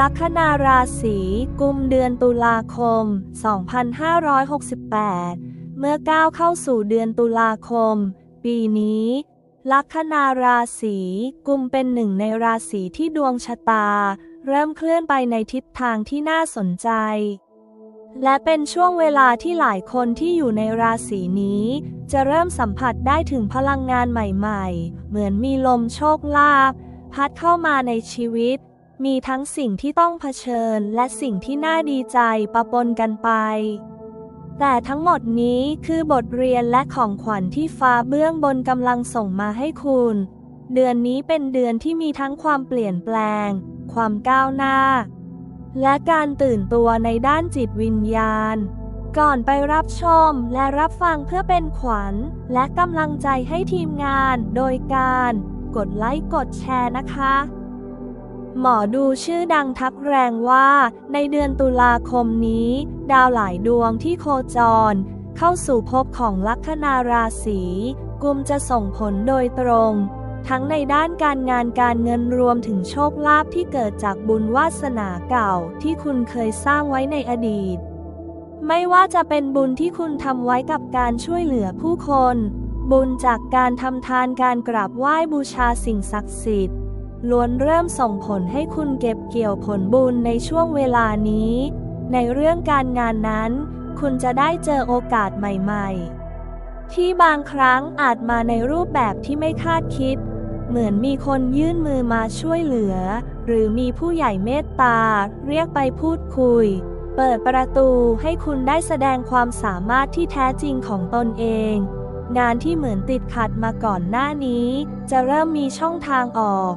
ลัคนาราศีกุมเดือนตุลาคม 2568 เมื่อก้าวเข้าสู่เดือนตุลาคม ปีนี้ ลัคนาราศีกุมเป็นหนึ่งในราศีที่ดวงชะตา เริ่มเคลื่อนไปในทิศทางที่น่าสนใจ และเป็นช่วงเวลาที่หลายคนที่อยู่ในราศีนี้ จะเริ่มสัมผัสได้ถึงพลังงานใหม่ ๆ เหมือนมีลมโชคลาภพัดเข้ามาในชีวิต มีทั้งสิ่งที่ต้องเผชิญและสิ่งที่น่าดีใจปะปนกันไป แต่ทั้งหมดนี้คือบทเรียนและของขวัญที่ฟ้าเบื้องบนกำลังส่งมาให้คุณ เดือนนี้เป็นเดือนที่มีทั้งความเปลี่ยนแปลง ความก้าวหน้า และการตื่นตัวในด้านจิตวิญญาณ ก่อนไปรับชมและรับฟังเพื่อเป็นขวัญ และกำลังใจให้ทีมงาน โดยการ กดไลค์กดแชร์นะคะ หมอดูชื่อดังทักแรงว่า ในเดือนตุลาคมนี้ ดาวหลายดวงที่โคจร เข้าสู่ภพของลัคนาราศีกุมจะส่งผลโดยตรง ทั้งในด้านการงานการเงินรวมถึงโชคลาภที่เกิดจากบุญวาสนาเก่าที่คุณเคยสร้างไว้ในอดีต ไม่ว่าจะเป็นบุญที่คุณทำไว้กับการช่วยเหลือผู้คน บุญจากการทำทานการกราบไหว้บูชาสิ่งศักดิ์สิทธิ์ ล้วนเริ่มส่งผลให้คุณเก็บเกี่ยวผลบุญในช่วงเวลานี้ ในเรื่องการงานนั้น คุณจะได้เจอโอกาสใหม่ๆ ที่บางครั้งอาจมาในรูปแบบที่ไม่คาดคิด เหมือนมีคนยื่นมือมาช่วยเหลือ หรือมีผู้ใหญ่เมตตา เรียกไปพูดคุย เปิดประตูให้คุณได้แสดงความสามารถที่แท้จริงของตนเองงานที่เหมือนติดขัดมาก่อนหน้านี้ จะเริ่มมีช่องทางออก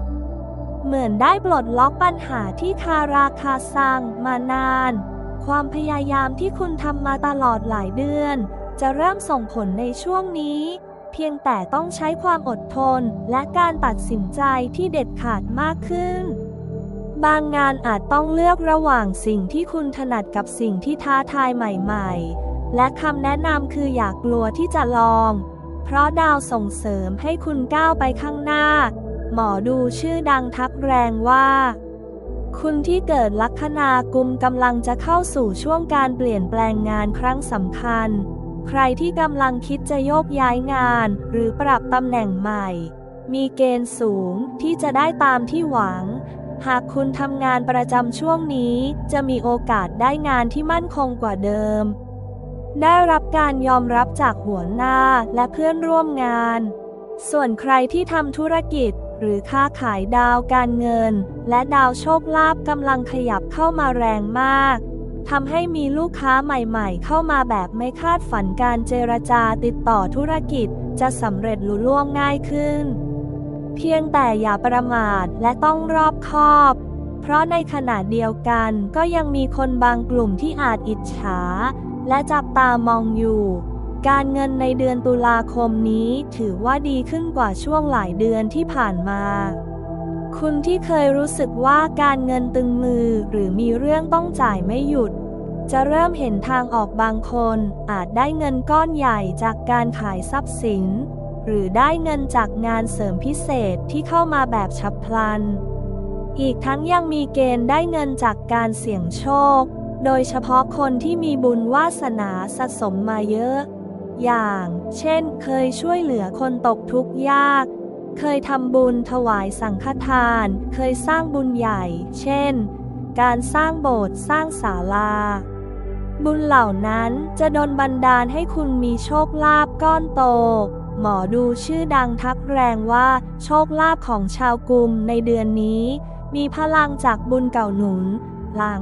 เหมือนได้ปลดล็อกปัญหาที่คาราคาซังมานาน ความพยายามที่คุณทำมาตลอดหลายเดือน จะเริ่มส่งผลในช่วงนี้ เพียงแต่ต้องใช้ความอดทนและการตัดสินใจที่เด็ดขาดมากขึ้น บางงานอาจต้องเลือกระหว่างสิ่งที่คุณถนัดกับสิ่งที่ท้าทายใหม่ ๆ และคำแนะนำคืออย่ากกลัวที่จะลอง เพราะดาวส่งเสริมให้คุณก้าวไปข้างหน้า หมอดูชื่อดังทักแรงว่า คุณที่เกิดลัคนากุมกำลังจะเข้าสู่ช่วงการเปลี่ยนแปลงงานครั้งสำคัญ ใครที่กำลังคิดจะโยกย้ายงาน หรือปรับตำแหน่งใหม่ มีเกณฑ์สูงที่จะได้ตามที่หวัง หากคุณทำงานประจำช่วงนี้ จะมีโอกาสได้งานที่มั่นคงกว่าเดิม ได้รับการยอมรับจากหัวหน้าและเพื่อนร่วมงานส่วนใครที่ทำธุรกิจ หรือค้าขายดาวการเงิน และดาวโชคลาภกำลังขยับเข้ามาแรงมากทำให้มีลูกค้าใหม่ๆ เข้ามาแบบไม่คาดฝันการเจรจาติดต่อธุรกิจ จะสำเร็จลุล่วงง่ายขึ้น เพียงแต่อย่าประมาทและต้องรอบคอบ เพราะในขณะเดียวกันก็ยังมีคนบางกลุ่มที่อาจอิจฉา และจับตามองอยู่ การเงินในเดือนตุลาคมนี้ถือว่าดีขึ้นกว่าช่วงหลายเดือนที่ผ่านมา คุณที่เคยรู้สึกว่าการเงินตึงมือหรือมีเรื่องต้องจ่ายไม่หยุด จะเริ่มเห็นทางออกบางคน อาจได้เงินก้อนใหญ่จากการขายทรัพย์สิน หรือได้เงินจากงานเสริมพิเศษที่เข้ามาแบบฉับพลัน อีกทั้งยังมีเกณฑ์ได้เงินจากการเสี่ยงโชค โดยเฉพาะคนที่มีบุญวาสนาสะสมมาเยอะ อย่าง เช่น เคยช่วยเหลือคนตกทุกข์ยาก เคยทำบุญถวายสังฆทาน เคยสร้างบุญใหญ่ เช่น การสร้างโบสถ์สร้างศาลา บุญเหล่านั้นจะดลบันดาลให้คุณมีโชคลาภก้อนโต หมอดูชื่อดังทักแรงว่า โชคลาภของชาวกุมในเดือนนี้ มีพลังจากบุญเก่าหนุน หลัง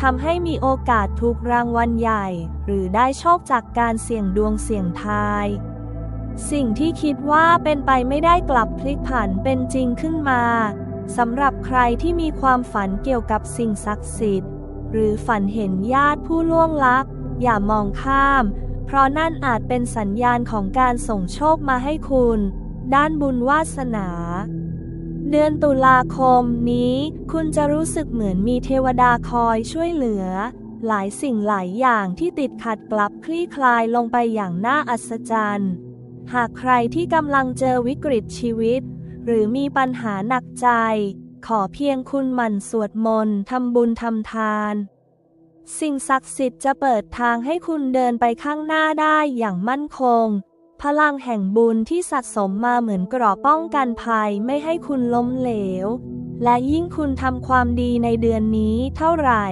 ทำให้มีโอกาสถูกรางวัลใหญ่ หรือได้โชคจากการเสี่ยงดวงเสี่ยงทาย สิ่งที่คิดว่าเป็นไปไม่ได้กลับพลิกผันเป็นจริงขึ้นมาสำหรับใครที่มีความฝันเกี่ยวกับสิ่งศักดิ์สิทธิ์ หรือฝันเห็นญาติผู้ล่วงลับ อย่ามองข้าม เพราะนั่นอาจเป็นสัญญาณของการส่งโชคมาให้คุณ ด้านบุญวาสนา เดือนตุลาคมนี้ คุณจะรู้สึกเหมือนมีเทวดาคอยช่วยเหลือ หลายสิ่งหลายอย่างที่ติดขัดกลับคลี่คลายลงไปอย่างน่าอัศจรรย์ หากใครที่กำลังเจอวิกฤตชีวิต หรือมีปัญหาหนักใจ ขอเพียงคุณหมั่นสวดมนต์ทำบุญทำทาน สิ่งศักดิ์สิทธิ์จะเปิดทางให้คุณเดินไปข้างหน้าได้อย่างมั่นคง พลังแห่งบุญที่สะสมมาเหมือนกราะป้องกันภัยไม่ให้คุณล้มเหลว และยิ่งคุณทำความดีในเดือนนี้เท่าไหร่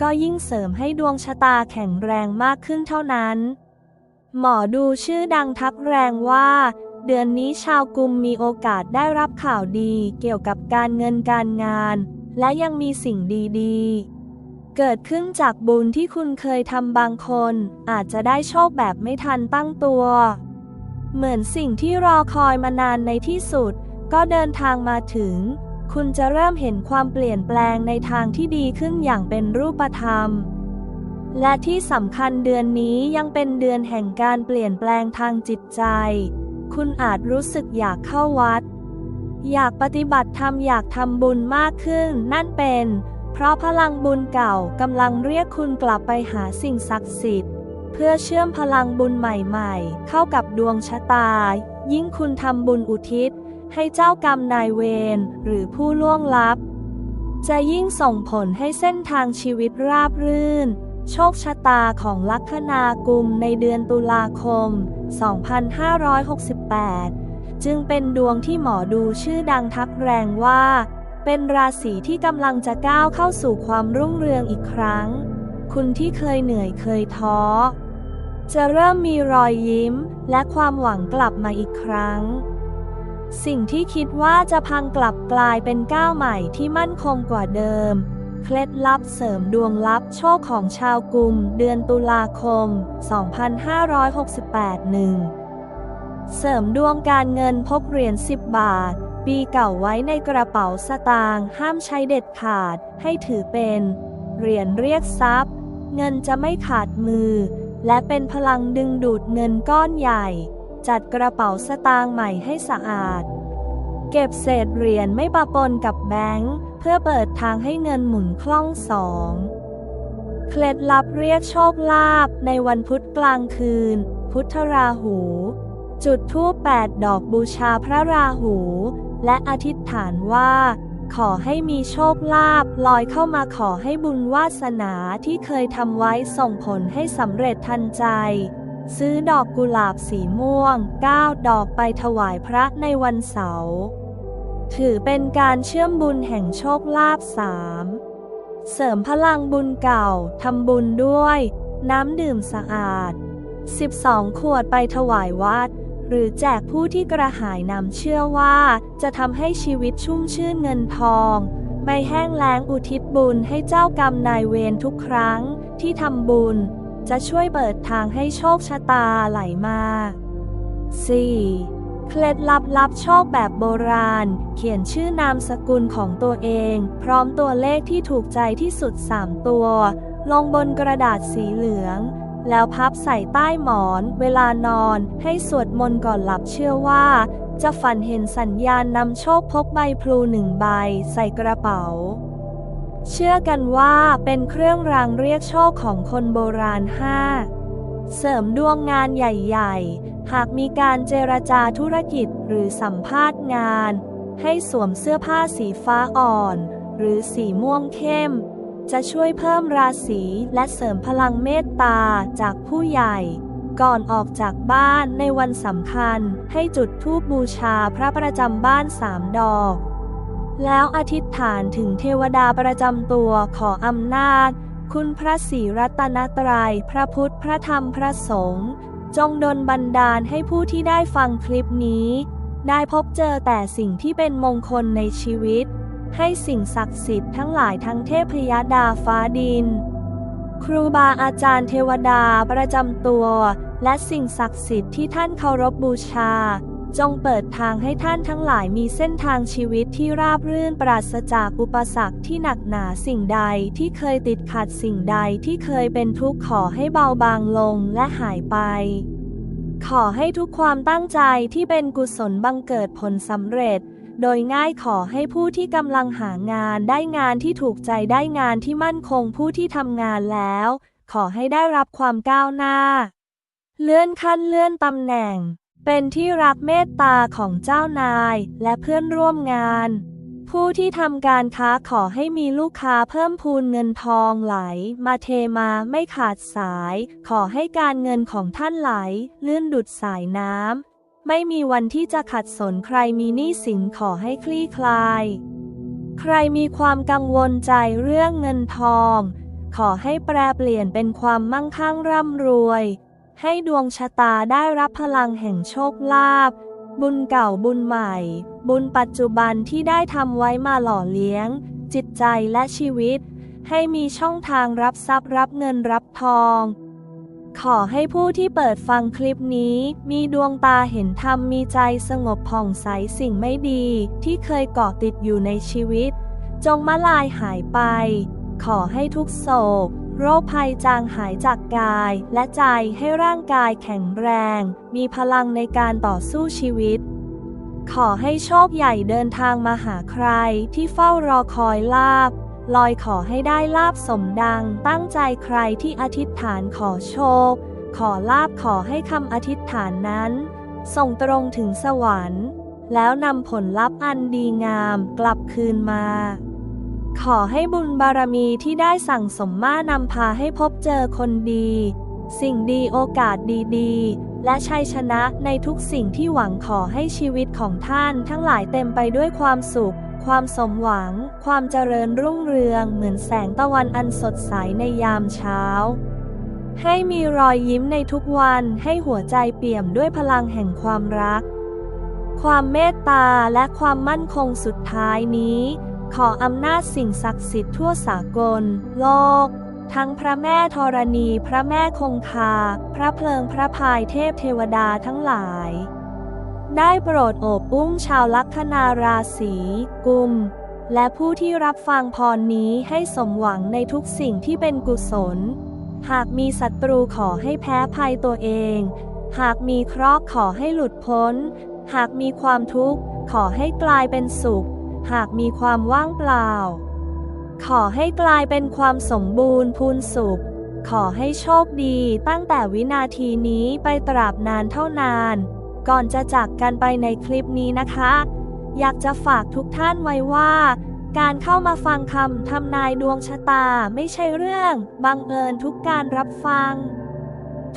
ก็ยิ่งเสริมให้ดวงชะตาแข็งแรงมากขึ้นเท่านั้น หมอดูชื่อดังทักแรงว่า เดือนนี้ชาวกลุ่มมีโอกาสได้รับข่าวดีเกี่ยวกับการเงินการงาน และยังมีสิ่งดีๆเกิดขึ้นจากบุญที่คุณเคยทำบางคน อาจจะได้โชคแบบไม่ทันตั้งตัว เหมือนสิ่งที่รอคอยมานานในที่สุด ก็เดินทางมาถึง คุณจะเริ่มเห็นความเปลี่ยนแปลงในทางที่ดีขึ้นอย่างเป็นรูปธรรม และที่สำคัญเดือนนี้ยังเป็นเดือนแห่งการเปลี่ยนแปลงทางจิตใจ คุณอาจรู้สึกอยากเข้าวัด อยากปฏิบัติธรรมอยากทำบุญมากขึ้น นั่นเป็น เพราะพลังบุญเก่ากำลังเรียกคุณกลับไปหาสิ่งศักดิ์สิทธิ์ พื่อเชื่อมพลังบุญใหม่ๆ เข้ากับดวงชะตา ยิ่งคุณทำบุญอุทิศ ให้เจ้ากรรมนายเวรหรือผู้ล่วงลับ จะยิ่งส่งผลให้เส้นทางชีวิตราบรื่น โชคชะตาของลัคนากุมในเดือนตุลาคม 2568 จึงเป็นดวงที่หมอดูชื่อดังทักแรงว่า เป็นราศีที่กำลังจะก้าวเข้าสู่ความรุ่งเรืองอีกครั้งคุณที่เคยเหนื่อยเคยท้อ จะเริ่มมีรอยยิ้ม และความหวังกลับมาอีกครั้ง สิ่งที่คิดว่าจะพังกลับกลายเป็นก้าวใหม่ที่มั่นคงกว่าเดิม เคล็ดลับเสริมดวงลับโชคของชาวกลุ่มเดือนตุลาคม 2568 1 เสริมดวงการเงินพกเหรียญ 10 บาท ปีเก่าไว้ในกระเป๋าสตางค์ห้ามใช้เด็ดขาดให้ถือเป็น เหรียญเรียกทรัพย์ เงินจะไม่ขาดมือ และเป็นพลังดึงดูดเงินก้อนใหญ่ จัดกระเป๋าสตางค์ใหม่ให้สะอาด เก็บเศษเหรียญไม่ปะปนกับแบงค์เพื่อเปิดทางให้เงินหมุนคล่องสองเคล็ดลับเรียกโชคลาภในวันพุธกลางคืน พุทธราหู จุดธูปแปดดอกบูชาพระราหู และอธิษฐานว่า ขอให้มีโชคลาภลอยเข้ามาขอให้บุญวาสนาที่เคยทำไว้ส่งผลให้สำเร็จทันใจ ซื้อดอกกุหลาบสีม่วง 9 ดอกไปถวายพระในวันเสาร์ถือเป็นการเชื่อมบุญแห่งโชคลาภสามเสริมพลังบุญเก่า ทำบุญด้วย น้ำดื่มสะอาด 12 ขวดไปถวายวัด หรือแจกผู้ที่กระหายน้ำเชื่อว่า จะทำให้ชีวิตชุ่มชื่นเงินทอง ไม่แห้งแล้งอุทิศบุญให้เจ้ากรรมนายเวรทุกครั้งที่ทำบุญ จะช่วยเปิดทางให้โชคชะตาไหลมา 4. เคล็ดลับรับโชคแบบโบราณ เขียนชื่อนามสกุลของตัวเอง พร้อมตัวเลขที่ถูกใจที่สุด 3 ตัว ลงบนกระดาษสีเหลือง แล้วพับใส่ใต้หมอน เวลานอนให้สวด มนต์ก่อนหลับเชื่อว่า จะฝันเห็นสัญญาณนำโชคพกใบพลูหนึ่งใบใส่กระเป๋า เชื่อกันว่าเป็นเครื่องรางเรียกโชคของคนโบราณ 5. เสริมดวงงานใหญ่ๆ หากมีการเจรจาธุรกิจหรือสัมภาษณ์งาน ให้สวมเสื้อผ้าสีฟ้าอ่อน หรือสีม่วงเข้ม จะช่วยเพิ่มราศีและเสริมพลังเมตตาจากผู้ใหญ่ ก่อนออกจากบ้านในวันสำคัญ ให้จุดธูปบูชาพระประจำบ้านสามดอก แล้วอธิษฐานถึงเทวดาประจำตัวขออำนาจ คุณพระศรีรัตนตรัย พระพุทธพระธรรมพระสงฆ์จงดลบันดาลให้ผู้ที่ได้ฟังคลิปนี้ ได้พบเจอแต่สิ่งที่เป็นมงคลในชีวิต ให้สิ่งศักดิ์สิทธิ์ทั้งหลายทั้งเทพยดาฟ้าดิน ครูบาอาจารย์เทวดาประจำตัว และสิ่งศักดิ์สิทธิ์ที่ท่านเคารพบบูชา จงเปิดทางให้ท่านทั้งหลายมีเส้นทางชีวิตที่ราบรื่นปราศจากอุปสรรคที่หนักหนาสิ่งใดที่เคยติดขัดสิ่งใดที่เคยเป็นทุกข์ขอให้เบาบางลงและหายไป ขอให้ทุกความตั้งใจที่เป็นกุศลบังเกิดผลสำเร็จ โดยง่ายขอให้ผู้ที่กำลังหางานได้งานที่ถูกใจได้งานที่มั่นคงผู้ที่ทำงานแล้ว ขอให้ได้รับความก้าวหน้า เลื่อนขั้นเลื่อนตำแหน่ง เป็นที่รักเมตตาของเจ้านายและเพื่อนร่วมงาน ผู้ที่ทำการค้าขอให้มีลูกค้าเพิ่มพูนเงินทองไหล มาเทมาไม่ขาดสาย ขอให้การเงินของท่านไหล ลื่นดุดสายน้ำ ไม่มีวันที่จะขัดสนใครมีหนี้สินขอให้คลี่คลาย ใครมีความกังวลใจเรื่องเงินทอง ขอให้แปรเปลี่ยนเป็นความมั่งคั่งร่ำรวย ให้ดวงชะตาได้รับพลังแห่งโชคลาภ บุญเก่าบุญใหม่ บุญปัจจุบันที่ได้ทำไว้มาหล่อเลี้ยง จิตใจและชีวิต ให้มีช่องทางรับทรัพย์รับเงินรับทอง ขอให้ผู้ที่เปิดฟังคลิปนี้ มีดวงตาเห็นธรรมมีใจสงบผ่องใสสิ่งไม่ดี ที่เคยเกาะติดอยู่ในชีวิต จงมาลายหายไป ขอให้ทุกโศก โรคภัยจางหายจากกาย และใจให้ร่างกายแข็งแรง มีพลังในการต่อสู้ชีวิต ขอให้โชคใหญ่เดินทางมาหาใครที่เฝ้ารอคอยลาบ ลอยขอให้ได้ลาบสมดัง ตั้งใจใครที่อธิษฐานขอโชค ขอลาบขอให้คำอธิษฐานนั้น ส่งตรงถึงสวรรค์ แล้วนำผลลัพธ์อันดีงามกลับคืนมา ขอให้บุญบารมีที่ได้สั่งสมมานำพาให้พบเจอคนดี สิ่งดีโอกาสดีๆ และชัยชนะในทุกสิ่งที่หวังขอให้ชีวิตของท่านทั้งหลายเต็มไปด้วยความสุข ความสมหวัง ความเจริญรุ่งเรืองเหมือนแสงตะวันอันสดใสในยามเช้า ให้มีรอยยิ้มในทุกวันให้หัวใจเปี่ยมด้วยพลังแห่งความรัก ความเมตตาและความมั่นคงสุดท้ายนี้ ขออำนาจสิ่งศักดิ์สิทธิ์ทั่วสากล โลกทั้งพระแม่ธรณี พระแม่คงคา พระเพลิงพระพายเทพเทวดาทั้งหลาย ได้โปรดโอบอุ้มชาวลัคนาราศีกุม และผู้ที่รับฟังพรนี้ให้สมหวังในทุกสิ่งที่เป็นกุศล หากมีศัตรูขอให้แพ้ภัยตัวเอง หากมีเคราะห์ขอให้หลุดพ้น หากมีความทุกข์ ขอให้กลายเป็นสุข หากมีความว่างเปล่า ขอให้กลายเป็นความสมบูรณ์พูนสุข ขอให้โชคดีตั้งแต่วินาทีนี้ไปตราบนานเท่านาน ก่อนจะจากกันไปในคลิปนี้นะคะ อยากจะฝากทุกท่านไว้ว่า การเข้ามาฟังคำทำนายดวงชะตาไม่ใช่เรื่องบังเอิญทุกการรับฟัง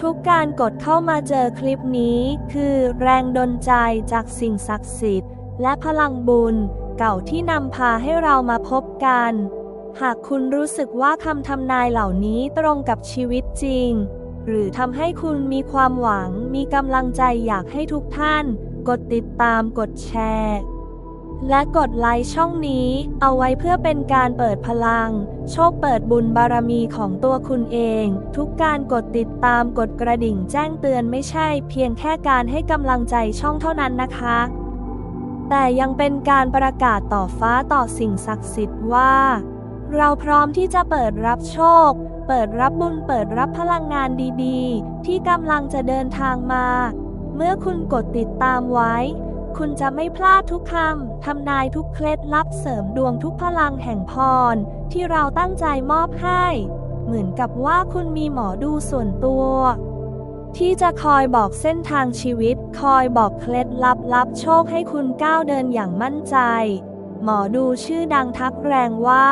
ทุกการกดเข้ามาเจอคลิปนี้คือแรงดลใจจากสิ่งศักดิ์สิทธิ์ และพลังบุญเก่าที่นำพาให้เรามาพบกัน หากคุณรู้สึกว่าคำทำนายเหล่านี้ตรงกับชีวิตจริง หรือทำให้คุณมีความหวัง มีกำลังใจอยากให้ทุกท่าน กดติดตามกดแชร์ และกดไลค์ช่องนี้ เอาไว้เพื่อเป็นการเปิดพลัง โชคเปิดบุญบารมีของตัวคุณเอง ทุกการกดติดตามกดกระดิ่งแจ้งเตือนไม่ใช่ เพียงแค่การให้กำลังใจช่องเท่านั้นนะคะ แต่ยังเป็นการประกาศต่อฟ้าต่อสิ่งศักดิ์สิทธิ์ว่า เราพร้อมที่จะเปิดรับโชค เปิดรับบุญเปิดรับพลังงานดีๆ ที่กำลังจะเดินทางมา เมื่อคุณกดติดตามไว้ คุณจะไม่พลาดทุกคำทำนายทุกเคล็ดลับเสริมดวงทุกพลังแห่งพร ที่เราตั้งใจมอบให้ เหมือนกับว่าคุณมีหมอดูส่วนตัว ที่จะคอยบอกเส้นทางชีวิต คอยบอกเคล็ดลับรับโชคให้คุณก้าวเดินอย่างมั่นใจ หมอดูชื่อดังทักแรงว่า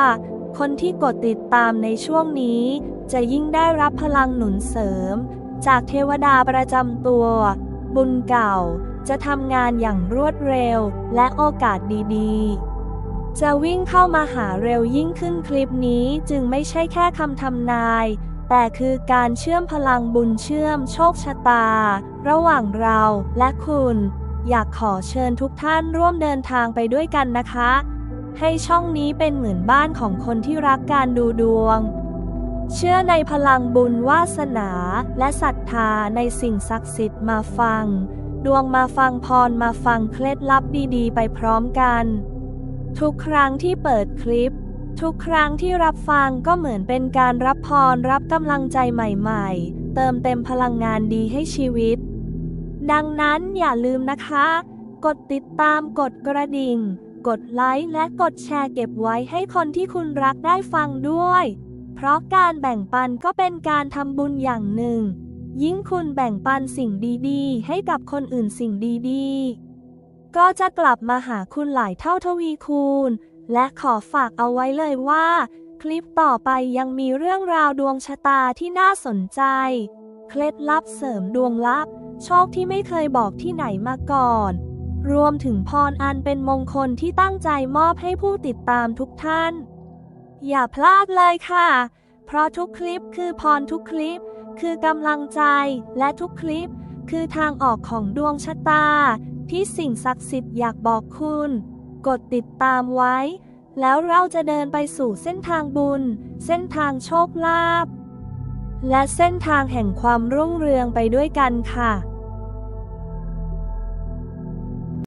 คนที่กดติดตามในช่วงนี้ จะยิ่งได้รับพลังหนุนเสริม จากเทวดาประจำตัว บุญเก่าจะทำงานอย่างรวดเร็วและโอกาสดีๆ จะวิ่งเข้ามาหาเร็วยิ่งขึ้นคลิปนี้จึงไม่ใช่แค่คำทำนาย แต่คือการเชื่อมพลังบุญเชื่อมโชคชะตา ระหว่างเราและคุณ อยากขอเชิญทุกท่านร่วมเดินทางไปด้วยกันนะคะ ให้ช่องนี้เป็นเหมือนบ้านของคนที่รักการดูดวง เชื่อในพลังบุญวาสนาและศรัทธาในสิ่งศักดิ์สิทธิ์มาฟัง ดวงมาฟังพรมาฟังเคล็ดลับดีๆ ไปพร้อมกัน ทุกครั้งที่เปิดคลิป ทุกครั้งที่รับฟังก็เหมือนเป็นการรับพรรับกำลังใจใหม่ๆ เติมเต็มพลังงานดีให้ชีวิต ดังนั้นอย่าลืมนะคะ กดติดตามกดกระดิ่ง กดไลค์และกดแชร์เก็บไว้ให้คนที่คุณรักได้ฟังด้วย เพราะการแบ่งปันก็เป็นการทำบุญอย่างหนึ่ง ยิ่งคุณแบ่งปันสิ่งดีๆ ให้กับคนอื่นสิ่งดีๆ ก็จะกลับมาหาคุณหลายเท่าทวีคูณ และขอฝากเอาไว้เลยว่า คลิปต่อไปยังมีเรื่องราวดวงชะตาที่น่าสนใจ เคล็ดลับเสริมดวงลับ โชคที่ไม่เคยบอกที่ไหนมาก่อน รวมถึงพรอันเป็นมงคลที่ตั้งใจมอบให้ผู้ติดตามทุกท่าน อย่าพลาดเลยค่ะ เพราะทุกคลิปคือพรทุกคลิป คือกำลังใจและทุกคลิป คือทางออกของดวงชะตา ที่สิ่งศักดิ์สิทธิ์อยากบอกคุณ กดติดตามไว้ แล้วเราจะเดินไปสู่เส้นทางบุญ เส้นทางโชคลาภและเส้นทางแห่งความรุ่งเรืองไปด้วยกันค่ะ